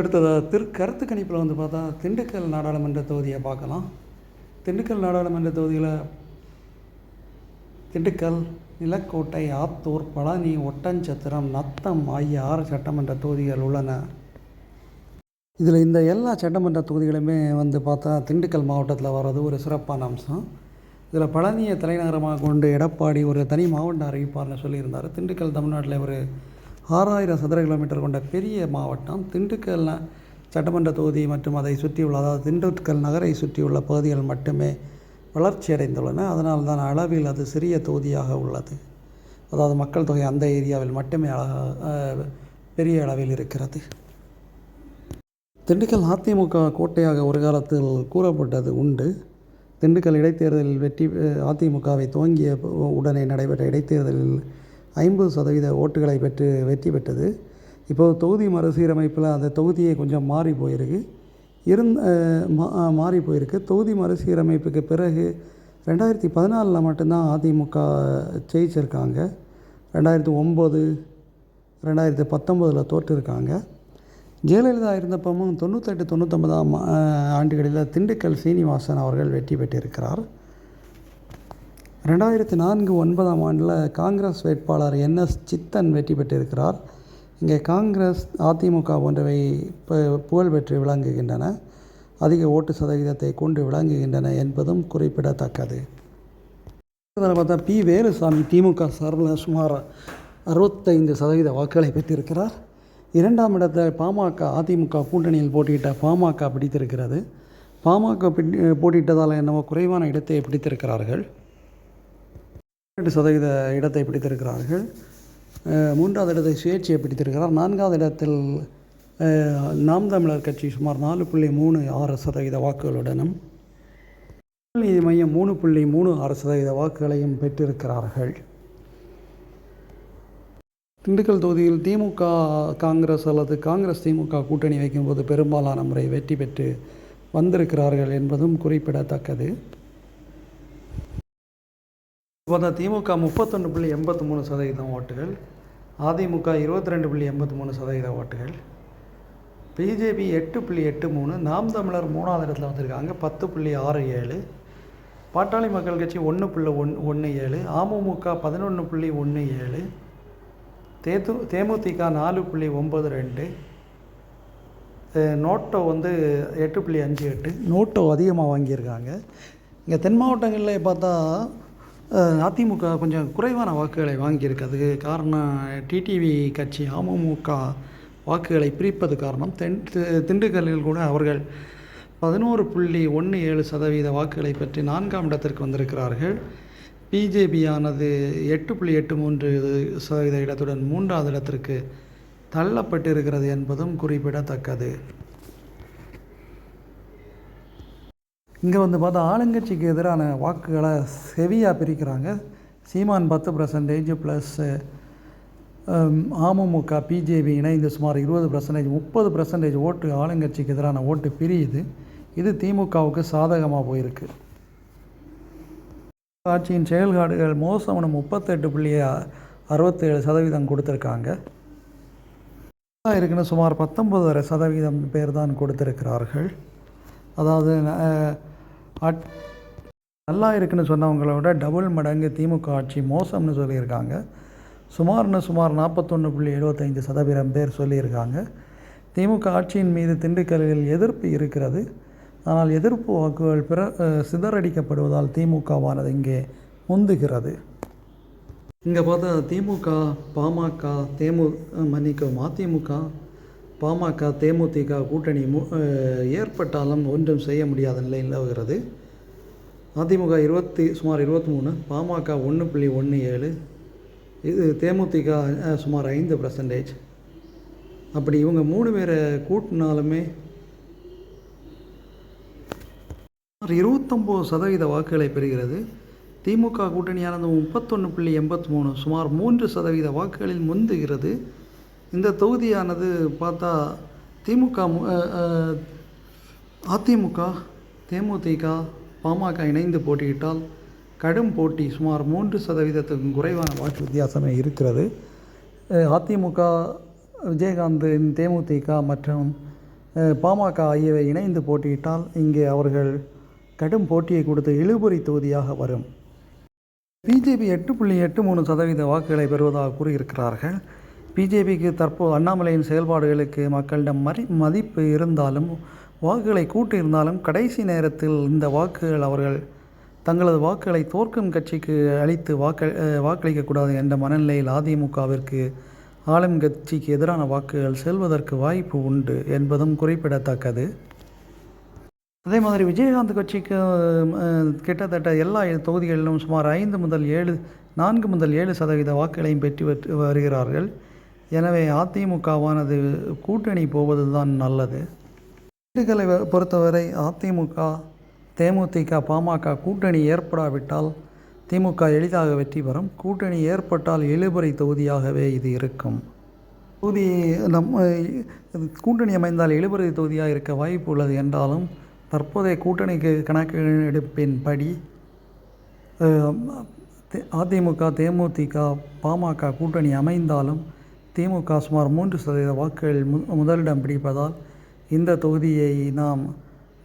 அடுத்ததாக திருக்கருத்து கணிப்பில் வந்து பார்த்தா திண்டுக்கல் நாடாளுமன்ற தொகுதியை பார்க்கலாம். திண்டுக்கல் நாடாளுமன்ற தொகுதியில் திண்டுக்கல் நிலக்கோட்டை ஆத்தூர் பழனி ஒட்டஞ்சத்திரம் நத்தம் ஆகிய ஆறு சட்டமன்ற தொகுதிகள் உள்ளன. இதில் இந்த எல்லா சட்டமன்ற தொகுதிகளுமே வந்து பார்த்தா திண்டுக்கல் மாவட்டத்தில் வர்றது ஒரு சிறப்பான அம்சம். இதில் பழனியை தலைநகரமாக கொண்டு எடப்பாடி ஒரு தனி மாவட்டம் அறிவிப்பார்னு சொல்லியிருந்தார். திண்டுக்கல் தமிழ்நாட்டில் ஒரு ஆறாயிரம் சதுர கிலோமீட்டர் கொண்ட பெரிய மாவட்டம் திண்டுக்கல் சட்டமன்ற தொகுதி மற்றும் அதை சுற்றியுள்ள அதாவது திண்டுக்கல் நகரை சுற்றியுள்ள பகுதிகள் மட்டுமே வளர்ச்சி அடைந்துள்ளன. அதனால் தான் அளவில் அது சிறிய தொகுதியாக உள்ளது. அதாவது மக்கள் தொகை அந்த ஏரியாவில் மட்டுமே அழகாக பெரிய அளவில் இருக்கிறது. திண்டுக்கல் அதிமுக கோட்டையாக ஒரு காலத்தில் கூறப்பட்டது உண்டு. திண்டுக்கல் இடைத்தேர்தலில் வெற்றி அதிமுகவை துவங்கிய உடனே நடைபெற்ற இடைத்தேர்தலில் ஐம்பது சதவீத ஓட்டுகளை பெற்று வெற்றி பெற்றது. இப்போது தொகுதி மறுசீரமைப்பில் அந்த தொகுதியே கொஞ்சம் மாறி போயிருக்கு. இருந்த மா மாறி போயிருக்கு. தொகுதி மறுசீரமைப்புக்கு பிறகு ரெண்டாயிரத்தி பதினாலில் மட்டும்தான் அதிமுக ஜெயிச்சிருக்காங்க. ரெண்டாயிரத்தி ஒம்பது ரெண்டாயிரத்தி பத்தொம்போதில் தோற்றுருக்காங்க. ஜெயலலிதா இருந்தப்பவும் தொண்ணூத்தெட்டு தொண்ணூத்தொம்பதாம் ஆண்டுகளில் திண்டுக்கல் சீனிவாசன் அவர்கள் வெற்றி பெற்றிருக்கிறார். ரெண்டாயிரத்தி நான்கு ஒன்பதாம் ஆண்டில் காங்கிரஸ் வேட்பாளர் என்எஸ் சித்தன் வெற்றி பெற்றிருக்கிறார். இங்கே காங்கிரஸ் அதிமுக போன்றவை புகழ் பெற்று விளங்குகின்றன. அதிக ஓட்டு சதவீதத்தை கொண்டு விளங்குகின்றன என்பதும் குறிப்பிடத்தக்கது. இதில் பார்த்தா பி. வேலுசாமி திமுக சார்பில் சுமார் அறுபத்தைந்து சதவீத வாக்குகளை பெற்றிருக்கிறார். இரண்டாம் இடத்தை பாமக அதிமுக கூட்டணியில் போட்டியிட்ட பாமக பிடித்திருக்கிறது. பாமக பிடி போட்டியிட்டதால் என்னவோ குறைவான இடத்தை பிடித்திருக்கிறார்கள். ரெண்டு சதவீத இடத்தை பிடித்திருக்கிறார்கள். மூன்றாவது இடத்தை சுயேட்சையை பிடித்திருக்கிறார். நான்காவது இடத்தில் நாம் தமிழர் கட்சி சுமார் நாலு புள்ளி மூணு ஆறு சதவீத வாக்குகளுடனும் நீதி மையம் மூணு புள்ளி மூணு ஆறு சதவீத வாக்குகளையும் பெற்றிருக்கிறார்கள். திண்டுக்கல் தொகுதியில் திமுக காங்கிரஸ் அல்லது காங்கிரஸ் திமுக கூட்டணி வைக்கும்போது பெரும்பாலான முறை வெற்றி பெற்று வந்திருக்கிறார்கள் என்பதும் குறிப்பிடத்தக்கது. பார்த்தா திமுக முப்பத்தொன்று புள்ளி எண்பத்தி மூணு சதவீதம் ஓட்டுகள் அதிமுக இருபத்தி ரெண்டு புள்ளி எண்பத்தி மூணு சதவீத ஓட்டுகள் பிஜேபி எட்டு புள்ளி எட்டு மூணு நாம் தமிழர் மூணாவது இடத்துல வந்திருக்காங்க பத்து புள்ளி ஆறு ஏழு பாட்டாளி மக்கள் கட்சி ஒன்று புள்ளி ஒன் ஒன்று ஏழு அமமுக பதினொன்று புள்ளி ஒன்று ஏழு தேது தேமுதிக நாலு புள்ளி ஒம்பது ரெண்டு நோட்டோ வந்து எட்டு புள்ளி அஞ்சு எட்டு நோட்டோ அதிகமாக வாங்கியிருக்காங்க. இங்கே தென் மாவட்டங்களில் பார்த்தா அதிமுக கொஞ்சம் குறைவான வாக்குகளை வாங்கியிருக்கு அதுக்கு காரணம் டிடிவி கட்சி அமமுக வாக்குகளை பிரிப்பது காரணம். தென் திண்டுக்கல்லில் கூட அவர்கள் பதினோரு புள்ளி ஒன்று ஏழு சதவீத வாக்குகளை பெற்று நான்காம் இடத்திற்கு வந்திருக்கிறார்கள். பிஜேபியானது எட்டு புள்ளி எட்டு மூன்று சதவீத இடத்துடன் மூன்றாவது இடத்திற்கு தள்ளப்பட்டிருக்கிறது என்பதும் குறிப்பிடத்தக்கது. இங்கே வந்து பார்த்தா ஆளுங்கட்சிக்கு எதிரான வாக்குகளை செவியாக பிரிக்கிறாங்க. சீமான் பத்து பர்சன்டேஜ் ப்ளஸ் அமமுக பிஜேபி இணைந்து சுமார் இருபது பர்சன்டேஜ் முப்பது பர்சன்டேஜ் ஓட்டு ஆளுங்கட்சிக்கு எதிரான ஓட்டு பிரியுது. இது திமுகவுக்கு சாதகமாக போயிருக்கு. ஆட்சியின் செயல்பாடுகள் மோசமான முப்பத்தெட்டு புள்ளி அறுபத்தேழு சதவீதம் கொடுத்துருக்காங்க. இருக்குன்னு சுமார் பத்தொம்பதரை சதவீதம் பேர் தான் கொடுத்துருக்கிறார்கள். அதாவது ஆட்- நல்லா இருக்குன்னு சொன்னவங்களோட விட டபுள் மடங்கு திமுக ஆட்சி மோசம்னு சொல்லியிருக்காங்க. சுமார்னு சுமார் நாற்பத்தொன்று புள்ளி எழுபத்தைந்து சதவீதம் பேர் சொல்லியிருக்காங்க. திமுக ஆட்சியின் மீது திண்டுக்கல்லில் எதிர்ப்பு இருக்கிறது. ஆனால் எதிர்ப்பு வாக்குகள் பிற சிதறடிக்கப்படுவதால் திமுகவானது இங்கே முந்துகிறது. இங்கே பார்த்தா திமுக பாமக தேமு மன்னிக்கவும் அதிமுக பாமக தேமுதிக கூட்டணி மு ஏற்பட்டாலும் ஒன்றும் செய்ய முடியாத நிலை நிலவுகிறது. அதிமுக இருபத்தி சுமார் இருபத்தி மூணு பாமக ஒன்று புள்ளி ஒன்று ஏழு இது தேமுதிக சுமார் ஐந்து பர்சன்டேஜ் அப்படி இவங்க மூணு பேரை கூட்டினாலுமே சுமார் இருபத்தொம்போது சதவீத வாக்குகளை பெறுகிறது. திமுக கூட்டணியானது முப்பத்தொன்று புள்ளி எண்பத்தி மூணு சுமார் மூன்று சதவீத வாக்குகளில் முந்துகிறது. இந்த தொகுதியானது பார்த்தா திமுக அதிமுக தேமுதிக பாமக இணைந்து போட்டியிட்டால் கடும் போட்டி சுமார் மூன்று சதவீதத்துக்கும் குறைவான வாக்கு வித்தியாசமே இருக்கிறது. அதிமுக விஜயகாந்தின் தேமுதிக மற்றும் பாமக ஆகியவை இணைந்து போட்டியிட்டால் இங்கே அவர்கள் கடும் போட்டியை கொடுத்து இழுபறி தொகுதியாக வரும். பிஜேபி எட்டு புள்ளி எட்டு மூணு சதவீத வாக்குகளை பெறுவதாக கூறியிருக்கிறார்கள். பிஜேபிக்கு தற்போது அண்ணாமலையின் செயல்பாடுகளுக்கு மக்களிடம் மதி மதிப்பு இருந்தாலும் வாக்குகளை கூட்டியிருந்தாலும் கடைசி நேரத்தில் இந்த வாக்குகள் அவர்கள் தங்களது வாக்குகளை தோற்கும் கட்சிக்கு அளித்து வாக்கு வாக்களிக்கக்கூடாது என்ற மனநிலையில் அதிமுகவிற்கு ஆளும் கட்சிக்கு எதிரான வாக்குகள் செல்வதற்கு வாய்ப்பு உண்டு என்பதும் குறிப்பிடத்தக்கது. அதே மாதிரி விஜயகாந்த் கட்சிக்கு கிட்டத்தட்ட எல்லா தொகுதிகளிலும் சுமார் ஐந்து முதல் ஏழு நான்கு முதல் ஏழு சதவீத வாக்குகளையும் பெற்று வருகிறார்கள். எனவே அதிமுகவானது கூட்டணி போவது தான் நல்லது. வீடுகளை பொறுத்தவரை அதிமுக தேமுதிக பாமக கூட்டணி ஏற்படாவிட்டால் திமுக எளிதாக வெற்றி பெறும். கூட்டணி ஏற்பட்டால் இழுபறி தொகுதியாகவே இது இருக்கும். தொகுதி நம்ம இது கூட்டணி அமைந்தால் இழுபறி தொகுதியாக இருக்க வாய்ப்பு உள்ளது என்றாலும் தற்போதைய கூட்டணிக்கு கணக்கெடுப்பின்படி அஹ், அதிமுக தேமுதிக பாமக கூட்டணி அமைந்தாலும் திமுக சுமார் மூன்று சதவீத வாக்குகள் மு- முதலிடம் பிடிப்பதால் இந்த தொகுதியை நாம்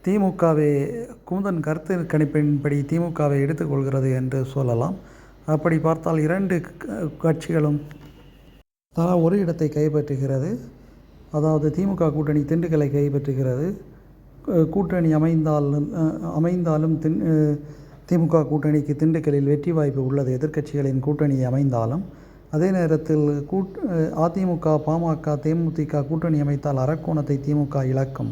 திமுகவே குமுதன் கருத்து கணிப்பின்படி திமுகவை எடுத்துக்கொள்கிறது என்று சொல்லலாம். அப்படி பார்த்தால் இரண்டு க- கட்சிகளும் தலா ஒரு இடத்தை கைப்பற்றுகிறது. அதாவது திமுக கூட்டணி திண்டுக்கலை கைப்பற்றுகிறது. கூட்டணி அமைந்தால் அமைந்தாலும் தின் திமுக கூட்டணிக்கு திண்டுக்கலில் வெற்றி வாய்ப்பு உள்ளது. எதிர்க்கட்சிகளின் கூட்டணி அமைந்தாலும் அதே நேரத்தில் கூட் அதிமுக பாமக தேமுதிக கூட்டணி அமைத்தால் அரக்கோணத்தை திமுக இழக்கும்.